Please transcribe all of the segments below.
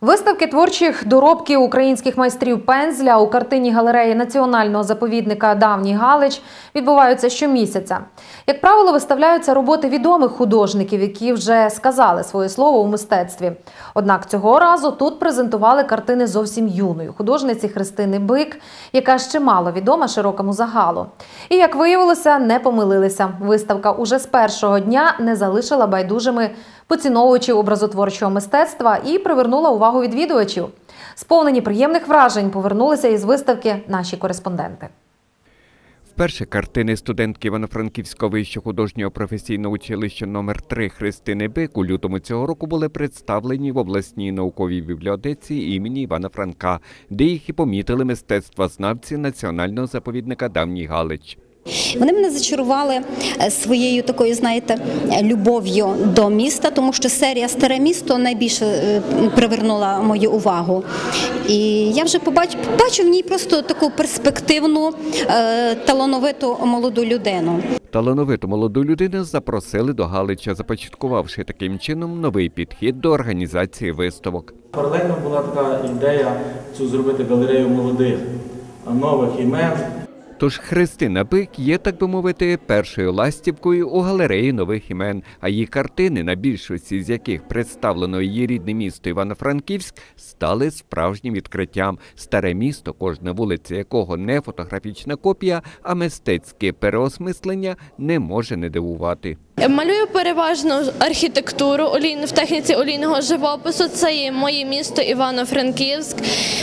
Виставки творчих доробків українських майстрів пензля у картині галереї національного заповідника Давній Галич відбуваються щомісяця. Як правило, виставляються роботи відомих художників, які вже сказали своє слово у мистецтві. Однак цього разу тут презентували картини зовсім юної художниці Христини Бик, яка ще мало відома широкому загалу. І як виявилося, не помилилися. Виставка уже з першого дня не залишила байдужими поціновувачів образотворчого мистецтва і привернула увагу відвідувачів. Сповнені приємних вражень повернулися із виставки наші кореспонденти. Вперше картини студентки Івано-Франківського вищого художнього професійного училища номер 3 Христини Бик у лютому цього року були представлені в обласній науковій бібліотеці імені Івана Франка, де їх і помітили мистецтвознавці національного заповідника Давній Галич. Вони мене зачарували е, своєю такою, знаєте, любов'ю до міста, тому що серія Старе місто найбільше е, привернула мою увагу. І я вже побачу, бачу в ній просто таку перспективну, е, талановиту молоду людину. Талановиту молоду людину запросили до Галича, започаткувавши таким чином новий підхід до організації виставок. Паралельно була така ідея цю зробити галерею молодих нових імен. Тож Христина Бик є, так би мовити, першою ластівкою у галереї нових імен, а її картини, на більшості з яких представлено її рідне місто Івано-Франківськ, стали справжнім відкриттям. Старе місто, кожна вулиця якого не фотографічна копія, а мистецьке переосмислення не може не дивувати. Малюю переважно архітектуру в техніці олійного живопису. Це є моє місто Івано-Франківськ.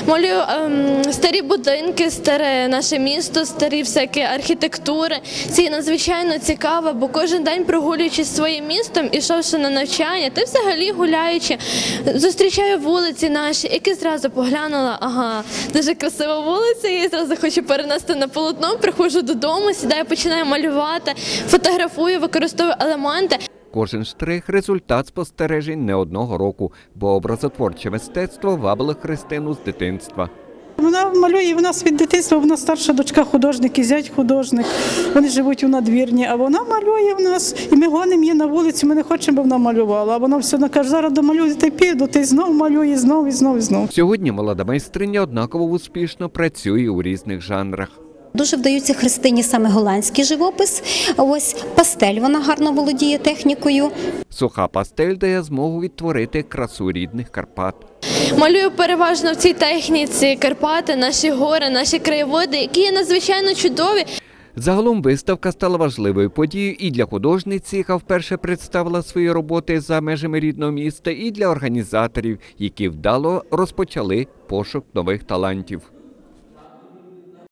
Малюю ем, старі будинки, старе наше місто, старі всякі архітектури. Це є надзвичайно цікаво, бо кожен день прогулюючись своїм містом, ішовши на навчання, ти взагалі гуляючи, зустрічаю вулиці наші, які зразу поглянула. Ага, дуже красива вулиця. Я зразу хочу перенести на полотно. Приходжу додому, сідаю, починаю малювати, фотографую, використовую елементи. Кожен штрих результат спостережень не одного року, бо образотворче мистецтво вабило Христину з дитинства. Вона малює вона від дитинства, вона старша дочка художник і зять художник. Вони живуть у надвірні, а вона малює в нас. І ми гонимо її на вулицю, ми не хочемо, щоб вона малювала. А вона все одно каже, зараз домалюю, ти піду, ти знов малює, знов і знов і знов. Сьогодні молода майстриня однаково успішно працює у різних жанрах. Дуже вдаються Христині саме голландський живопис. Ось пастель, вона гарно володіє технікою. Суха пастель дає змогу відтворити красу рідних Карпат. Малюю переважно в цій техніці Карпати, наші гори, наші краєводи, які є надзвичайно чудові. Загалом виставка стала важливою подією і для художниці, яка вперше представила свої роботи за межами рідного міста, і для організаторів, які вдало розпочали пошук нових талантів.